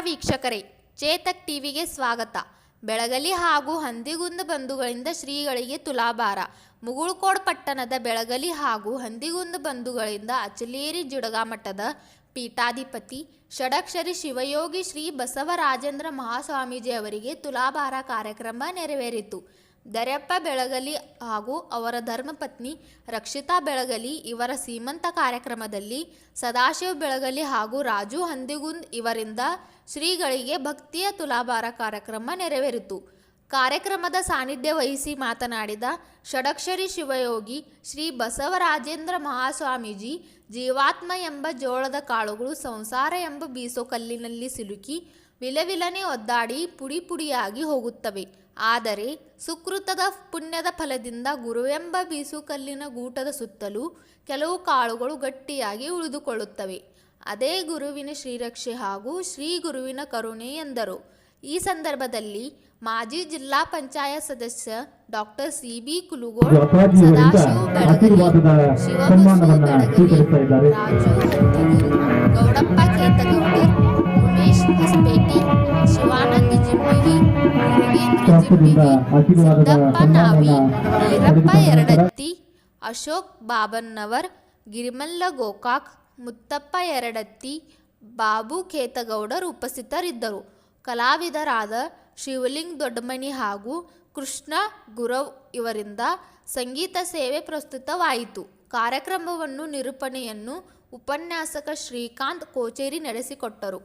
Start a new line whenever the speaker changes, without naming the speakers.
ವೀಕ್ಷಕರೇ, ಚೇತಕ್ ಟಿವಿಗೆ ಸ್ವಾಗತ. ಬೆಳಗಲಿ ಹಾಗೂ ಹಂದಿಗುಂದ ಬಂಧುಗಳಿಂದ ಶ್ರೀಗಳಿಗೆ ತುಲಾಭಾರ. ಮುಗುಳ್ಕೋಡ್ ಪಟ್ಟಣದ ಬೆಳಗಲಿ ಹಾಗೂ ಹಂದಿಗುಂದ ಬಂಧುಗಳಿಂದ ಅಚಲೇರಿ ಜುಡಗಮಠದ ಪೀಠಾಧಿಪತಿ ಷಡಕ್ಷರಿ ಶಿವಯೋಗಿ ಶ್ರೀ ಬಸವರಾಜೇಂದ್ರ ಮಹಾಸ್ವಾಮೀಜಿ ಅವರಿಗೆ ತುಲಾಭಾರ ಕಾರ್ಯಕ್ರಮ ನೆರವೇರಿತು. ದರ್ಯಪ್ಪ ಬೆಳಗಲಿ ಹಾಗೂ ಅವರ ಧರ್ಮಪತ್ನಿ ರಕ್ಷಿತಾ ಬೆಳಗಲಿ ಇವರ ಸೀಮಂತ ಕಾರ್ಯಕ್ರಮದಲ್ಲಿ ಸದಾಶಿವ ಬೆಳಗಲಿ ಹಾಗೂ ರಾಜು ಹಂದಿಗುಂದ್ ಇವರಿಂದ ಶ್ರೀಗಳಿಗೆ ಭಕ್ತಿಯ ತುಲಾಭಾರ ಕಾರ್ಯಕ್ರಮ ನೆರವೇರಿತು. ಕಾರ್ಯಕ್ರಮದ ಸಾನ್ನಿಧ್ಯ ವಹಿಸಿ ಮಾತನಾಡಿದ ಷಡಕ್ಷರಿ ಶಿವಯೋಗಿ ಶ್ರೀ ಬಸವರಾಜೇಂದ್ರ ಮಹಾಸ್ವಾಮೀಜಿ, ಜೀವಾತ್ಮ ಎಂಬ ಜೋಳದ ಕಾಳುಗಳು ಸಂಸಾರ ಎಂಬ ಬೀಸೋ ಕಲ್ಲಿನಲ್ಲಿ ಸಿಲುಕಿ ವಿಲವಿಲನೆ ಒದ್ದಾಡಿ ಪುಡಿ ಪುಡಿಯಾಗಿ ಹೋಗುತ್ತವೆ. ಆದರೆ ಸುಕೃತದ ಪುಣ್ಯದ ಫಲದಿಂದ ಗುರುವೆಂಬ ಬೀಸುಕಲ್ಲಿನ ಗೂಟದ ಸುತ್ತಲೂ ಕೆಲವು ಕಾಳುಗಳು ಗಟ್ಟಿಯಾಗಿ ಉಳಿದುಕೊಳ್ಳುತ್ತವೆ. ಅದೇ ಗುರುವಿನ ಶ್ರೀರಕ್ಷೆ ಹಾಗೂ ಶ್ರೀ ಗುರುವಿನ ಕರುಣೆ ಎಂದರು. ಈ ಸಂದರ್ಭದಲ್ಲಿ ಮಾಜಿ ಜಿಲ್ಲಾ ಪಂಚಾಯತ್ ಸದಸ್ಯ doctor C B Kulugol Sadashiva Belagali Shivabasu Belagali. Raju Siddappa ನಾವಿ Irappa ಎರಡತ್ತಿ Ashok ಬಾಬನ್ನವರ್ ಗಿರಿಮಲ್ಲ Gokak Muthappa ಎರಡತ್ತಿ Babu ಖೇತಗೌಡರ್ ಉಪಸ್ಥಿತರಿದ್ದರು. ಕಲಾವಿದರಾದ ಶಿವಲಿಂಗ್ ದೊಡ್ಡಮಣಿ ಹಾಗೂ ಕೃಷ್ಣ ಗುರವ್ ಇವರಿಂದ ಸಂಗೀತ ಸೇವೆ ಪ್ರಸ್ತುತವಾಯಿತು. ಕಾರ್ಯಕ್ರಮವನ್ನು ನಿರೂಪಣೆಯನ್ನು ಉಪನ್ಯಾಸಕ ಶ್ರೀಕಾಂತ್ ಕೋಚೇರಿ ನಡೆಸಿಕೊಟ್ಟರು.